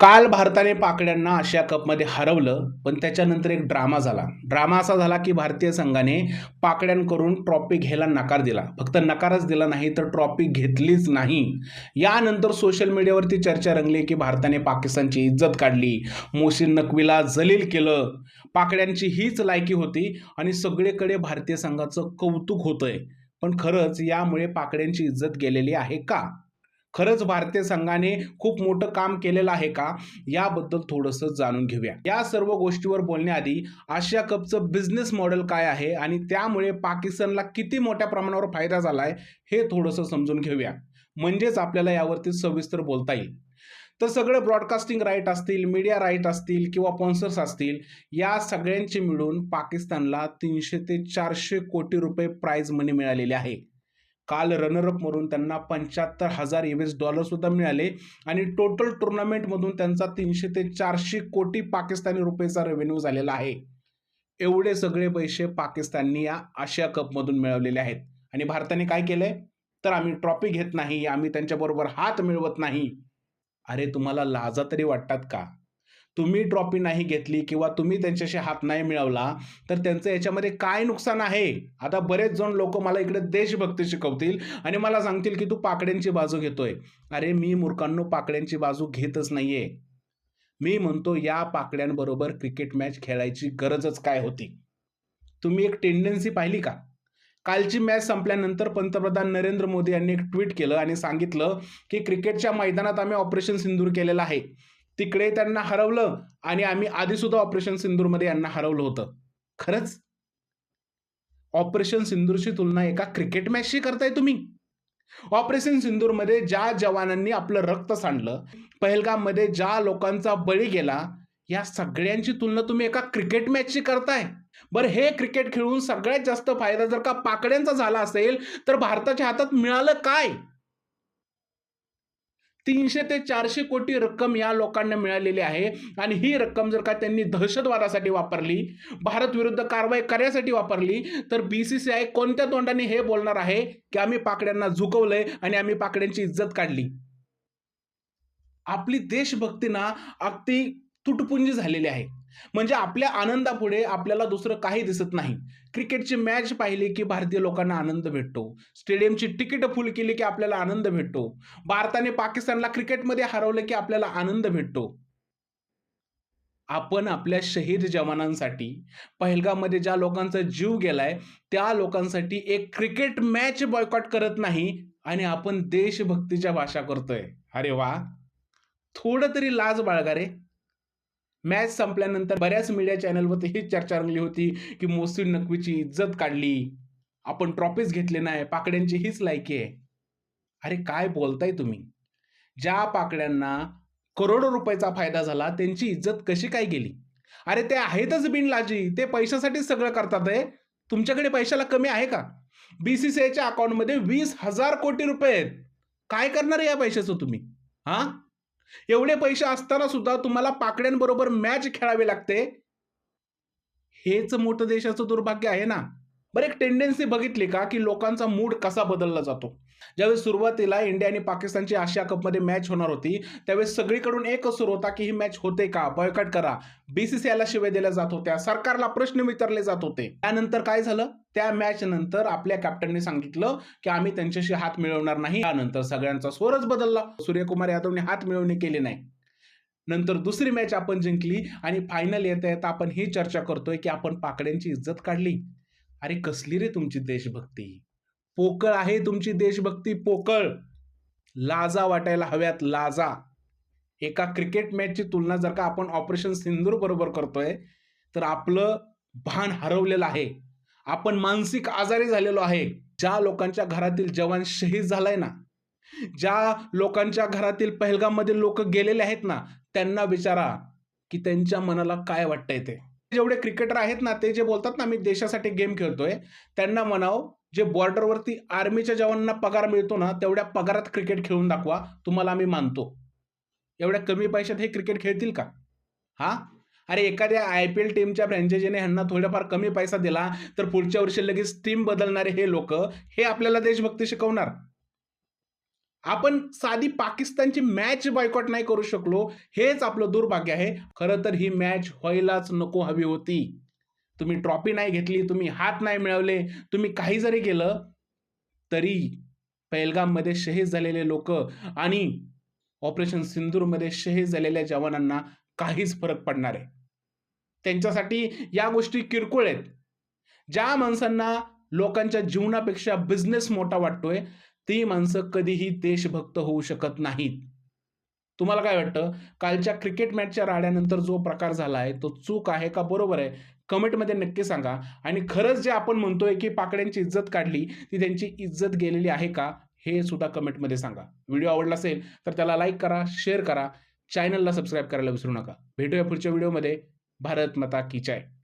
काल भारताने पाकड्यांना आशिया कपमध्ये हरवलं पण त्याच्यानंतर एक ड्रामा झाला. ड्रामा असा झाला की भारतीय संघाने पाकड्यांकडून ट्रॉफी घ्यायला नकार दिला. फक्त नकारच दिला नाही तर ट्रॉफी घेतलीच नाही. यानंतर सोशल मीडियावरती चर्चा रंगली की भारताने पाकिस्तानची इज्जत काढली. मोहसिन नकवीला जलील केलं. पाकड्यांची हीच लायकी होती आणि सगळीकडे भारतीय संघाचं कौतुक होतंय. पण खरंच यामुळे पाकड्यांची इज्जत गेलेली आहे का? खरंच भारतीय संघाने खूप मोठं काम केलेलं आहे का? याबद्दल थोडंसं जाणून घेऊया. या सर्व गोष्टीवर बोलण्याआधी आशिया कपचं बिझनेस मॉडेल काय आहे? आणि त्यामुळे पाकिस्तानला किती मोठ्या प्रमाणावर फायदा झाला आहे हे थोडंसं समजून घेऊया. म्हणजेच आपल्याला यावरती सविस्तर बोलता येईल. तर सगळं ब्रॉडकास्टिंग राईट असतील मीडिया राईट असतील किंवा स्पॉन्सर्स असतील या सगळ्यांचे मिळून पाकिस्तानला तीनशे ते चारशे कोटी रुपये प्राईज मनी मिळालेले आहे. काल रनरअप म्हणून त्यांना पंच्याहत्तर हजार यू एस डॉलरसुद्धा मिळाले. आणि टोटल टुर्नामेंटमधून त्यांचा तीनशे ते चारशे कोटी पाकिस्तानी रुपयेचा रेव्हेन्यू झालेला आहे. एवढे सगळे पैसे पाकिस्ताननी या आशिया कपमधून मिळवलेले आहेत. आणि भारताने काय केलंय? तर आम्ही ट्रॉफी घेत नाही आम्ही त्यांच्याबरोबर हात मिळवत नाही. अरे तुम्हाला लाजा तरी वाटतात का? तुम्ही ट्रॉफी नाही घेतली किंवा तुम्ही त्यांच्याशी हात नाही मिळवला तर त्यांचं याच्यामध्ये काय नुकसान आहे? आता बरेच जण लोक मला इकडे देशभक्ती शिकवतील आणि मला सांगतील की तू पाकड्यांची बाजू घेतोय. अरे मी मूर्खांनो पाकड्यांची बाजू घेतच नाहीये. मी म्हणतो या पाकड्यांबरोबर क्रिकेट मॅच खेळायची गरजच काय होती? तुम्ही एक टेंडन्सी पाहिली का? कालची मॅच संपल्यानंतर पंतप्रधान नरेंद्र मोदी यांनी एक ट्विट केलं आणि सांगितलं की क्रिकेटच्या मैदानात आम्ही ऑपरेशन सिंदूर केलेलं आहे. तिकडे त्यांना हरवलं आणि आम्ही आधी सुद्धा ऑपरेशन सिंदूरमध्ये यांना हरवलं होतं. खरंच? ऑपरेशन सिंदूरची तुलना एका क्रिकेट मॅचशी करताय तुम्ही. ऑपरेशन सिंदूरमध्ये ज्या जवानांनी आपलं रक्त सांडलं पहलगाममध्ये ज्या लोकांचा बळी गेला या सगळ्यांची तुलना तुम्ही एका क्रिकेट मॅचशी करताय. बरं हे क्रिकेट खेळून सगळ्यात जास्त फायदा जर का पाकड्यांचा झाला असेल तर भारताच्या हातात मिळालं काय? तीनशे ते चारशे कोटी रक्कम या लोकांना मिळालेली आहे. आणि ही रक्कम जर का त्यांनी दहशतवादासाठी वापरली भारत विरुद्ध कारवाई करण्यासाठी वापरली तर बी सी सी आय कोणत्या तोंडाने हे बोलणार आहे की आम्ही पाकड्यांना झुकवलंय आणि आम्ही पाकड्यांची इज्जत काढली? आपली देशभक्ती ना अगदी तुटपुंजी झालेली आहे. म्हणजे आपल्या आनंदापुढे आपल्याला दुसरं काही दिसत नाही. क्रिकेटची मॅच पाहिली की भारतीय लोकांना आनंद भेटतो. स्टेडियमची तिकीट फुल केली की आपल्याला आनंद भेटतो. भारताने पाकिस्तानला क्रिकेटमध्ये हरवलं की आपल्याला आनंद भेटतो. आपण आपल्या शहीद जवानांसाठी पहलगाममध्ये ज्या लोकांचा जीव गेलाय त्या लोकांसाठी एक क्रिकेट मॅच बॉयकॉट करत नाही आणि आपण देशभक्तीच्या भाषा करतोय. अरे वा! थोडं तरी लाज बाळगा रे. मॅच संपल्यानंतर बऱ्याच मीडिया चॅनलवरती ही चर्चा रंगली होती की मोहसिन नकवीची इज्जत काढली. आपण ट्रॉफीज घेतले नाही पाकड्यांची हीच लायकी आहे. अरे काय बोलताय तुम्ही? ज्या पाकड्यांना करोडो रुपयाचा फायदा झाला त्यांची इज्जत कशी काय गेली? अरे ते आहेतच बिनलाजी ते पैशासाठीच सगळं करतात आहे. तुमच्याकडे पैशाला कमी आहे का? बी सी सी आयच्या अकाउंटमध्ये वीस हजार कोटी रुपये आहेत. काय करणार आहे या पैशाचं तुम्ही? हां? एवढे पैसे असताना सुद्धा तुम्हाला पाकड्यांबरोबर मॅच खेळावी लागते. हेच मोठं देशाचं दुर्भाग्य आहे ना. बरं एक टेंडन्सी बघितली का की लोकांचा मूड कसा बदलला जातो? ज्यावेळेस सुरुवातीला इंडिया आणि पाकिस्तानची आशिया कपमध्ये मॅच होणार होती त्यावेळेस सगळीकडून एकच सुरू होता की ही मॅच होते का? बॉयकट करा. बीसीसीआयला शिवाय दिल्या जात होत्या. सरकारला प्रश्न विचारले जात होते. त्यानंतर काय झालं? त्या मॅच नंतर आपल्या कॅप्टनने सांगितलं की आम्ही त्यांच्याशी हात मिळवणार नाही. त्यानंतर सगळ्यांचा स्वरच बदलला. सूर्यकुमार यादवने हात मिळवणी केली नाही. नंतर दुसरी मॅच आपण जिंकली आणि फायनल येता येता आपण ही चर्चा करतोय की आपण पाकड्यांची इज्जत काढली. अरे कसली रे तुमची देशभक्ती? पोकळ आहे तुमची देशभक्ती पोकळ. लाजा वाटायला हव्यात लाजा. एका क्रिकेट मॅचची तुलना जर का आपण ऑपरेशन सिंदूर बरोबर करतोय तर आपलं भान हरवलेलं आहे. आपण मानसिक आजारी झालेलो आहे. ज्या लोकांच्या घरातील जवान शहीद झालाय ना ज्या लोकांच्या घरातील पहलगाममधील लोक गेलेले आहेत ना त्यांना विचारा की त्यांच्या मनाला काय वाटतंय ते. जेवढे क्रिकेटर आहेत ना ते जे बोलतात ना मी देशासाठी गेम खेळतोय त्यांना म्हणाव जे बॉर्डरवरती आर्मीच्या जवानांना पगार मिळतो ना तेवढ्या पगारात क्रिकेट खेळून दाखवा तुम्हाला आम्ही मानतो. एवढ्या कमी पैशात हे क्रिकेट खेळतील का? हा? अरे एखाद्या आय पी एल टीमच्या फ्रँचायझीने ह्यांना थोडाफार कमी पैसा दिला तर पुढच्या वर्षी लगेच टीम बदलणारे हे लोक हे आपल्याला देशभक्ती शिकवणार. आपण साधी पाकिस्तानची मॅच बायकॉट नाही करू शकलो हेच आपलं दुर्भाग्य आहे. खरं तर ही मॅच व्हायलाच नको हवी होती. तुम्ही ट्रॉफी नाही घेतली तुम्ही हात नाही मिळवले तुम्ही काही जरी केलं तरी पेहलगाममध्ये शहीद झालेले लोक आणि ऑपरेशन सिंदूरमध्ये शहीद झालेल्या जवानांना काहीच फरक पडणार आहे. त्यांच्यासाठी या गोष्टी किरकोळ आहेत. ज्या माणसांना लोकांच्या जीवनापेक्षा बिझनेस मोठा वाटतोय ती माणसं कधीही देशभक्त होऊ शकत नाहीत. तुम्हाला काय वाटतं? कालच्या क्रिकेट मॅचच्या राड्यानंतर जो प्रकार झाला आहे तो चूक आहे का बरोबर आहे? कमेंटमध्ये नक्की सांगा. आणि खरंच जे आपण म्हणतोय की पाकड्यांची इज्जत काढली ती त्यांची इज्जत गेलेली आहे का? हे सुद्धा कमेंटमध्ये सांगा. व्हिडिओ आवडला असेल तर त्याला लाईक करा शेअर करा. चॅनलला सबस्क्राईब करायला विसरू नका. भेटूया पुढच्या व्हिडिओमध्ये. भारत माता की जय.